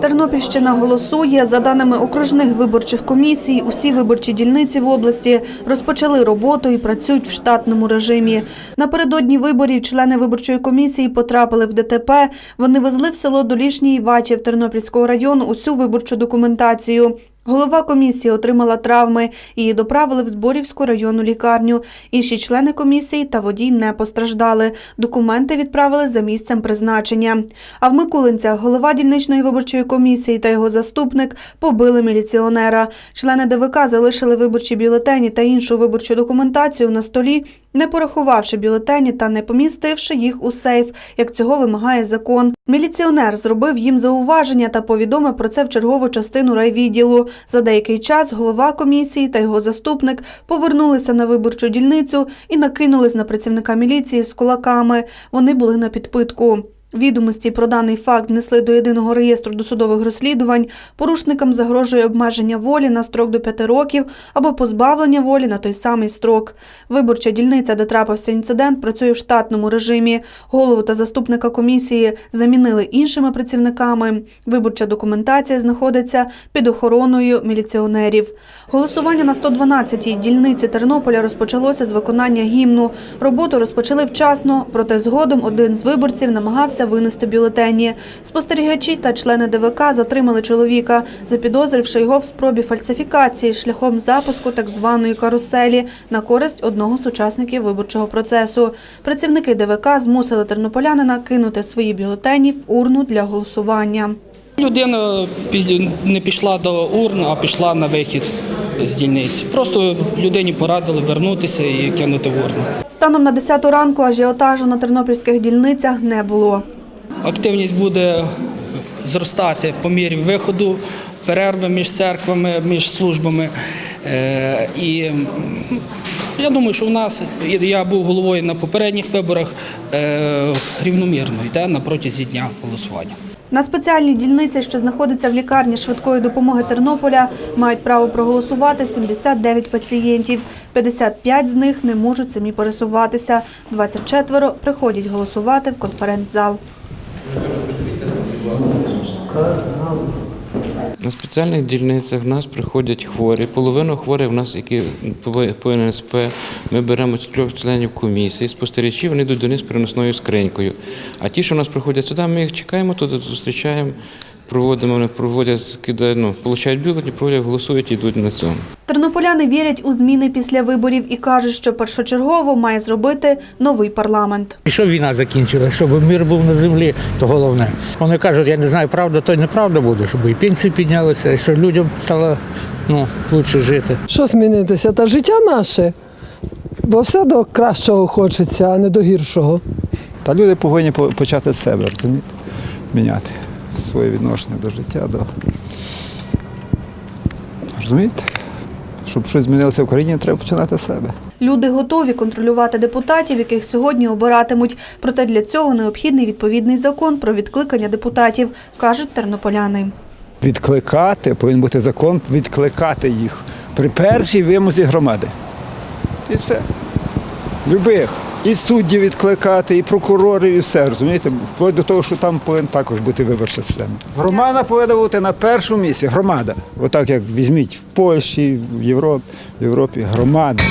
Тернопільщина голосує. За даними окружних виборчих комісій, усі виборчі дільниці в області розпочали роботу і працюють в штатному режимі. Напередодні виборів члени виборчої комісії потрапили в ДТП. Вони везли в село Долішній Івачів Тернопільського району усю виборчу документацію. Голова комісії отримала травми. Її доправили в Зборівську районну лікарню. Інші члени комісії та водій не постраждали. Документи відправили за місцем призначення. А в Микулинцях голова дільничної виборчої комісії та його заступник побили міліціонера. Члени ДВК залишили виборчі бюлетені та іншу виборчу документацію на столі, не порахувавши бюлетені та не помістивши їх у сейф, як цього вимагає закон. Міліціонер зробив їм зауваження та повідомив про це в чергову частину райвідділу. За деякий час голова комісії та його заступник повернулися на виборчу дільницю і накинулись на працівника міліції з кулаками. Вони були на підпитку. Відомості про даний факт внесли до єдиного реєстру досудових розслідувань. Порушникам загрожує обмеження волі на строк до п'яти років або позбавлення волі на той самий строк. Виборча дільниця, де трапився інцидент, працює в штатному режимі. Голову та заступника комісії замінили іншими працівниками. Виборча документація знаходиться під охороною міліціонерів. Голосування на 112-й дільниці Тернополя розпочалося з виконання гімну. Роботу розпочали вчасно, проте згодом один з виборців намагався винести бюлетені. Спостерігачі та члени ДВК затримали чоловіка, запідозривши його в спробі фальсифікації шляхом запуску так званої каруселі на користь одного з учасників виборчого процесу. Працівники ДВК змусили тернополянина кинути свої бюлетені в урну для голосування. Людина не пішла до урн, а пішла на вихід з дільниці. Просто людині порадили вернутися і кинути в урну. Станом на 10 ранку ажіотажу на тернопільських дільницях не було. Активність буде зростати по мірі виходу, перерви між церквами, між службами. Е, І я думаю, що у нас, я був головою на попередніх виборах, е, рівномірно йде на протязі дня голосування. На спеціальній дільниці, що знаходиться в лікарні швидкої допомоги Тернополя, мають право проголосувати 79 пацієнтів. 55 з них не можуть самі пересуватися. 24 приходять голосувати в конференц-зал. На спеціальних дільницях в нас приходять хворі. Половину хворих в нас, які по- НСП, ми беремо трьох членів комісії, спостерігачі, вони йдуть до них з переносною скринькою. А ті, що в нас приходять сюди, ми їх чекаємо, тут зустрічаємо, проводимо, вони проводять, кидають, ну, получають бюлетні, проводять, голосують і йдуть на цьому. Тернополяни вірять у зміни після виборів і кажуть, що першочергово має зробити новий парламент. І щоб війна закінчилася, щоб мир був на землі, то головне. Вони кажуть, я не знаю, правда, то й неправда буде, щоб і пенсії піднялися, і щоб людям стало ну, краще жити. Що змінитися? Та життя наше. Бо все до кращого хочеться, а не до гіршого. Та люди повинні почати з себе, розумієте? Міняти своє відношення до життя. До... Розумієте? Щоб щось змінилося в країні, треба починати з себе. Люди готові контролювати депутатів, яких сьогодні обиратимуть. Проте для цього необхідний відповідний закон про відкликання депутатів, кажуть тернополяни. Відкликати, повинен бути закон відкликати їх при першій вимозі громади. І все. Любих. І судді відкликати, і прокурорів, і все. Розумієте? Вплоть до того, що там повинна також бути виборча система. Громада повинна бути на першому місці. Громада. Отак як візьміть в Польщі, в Європі, в Європі громада.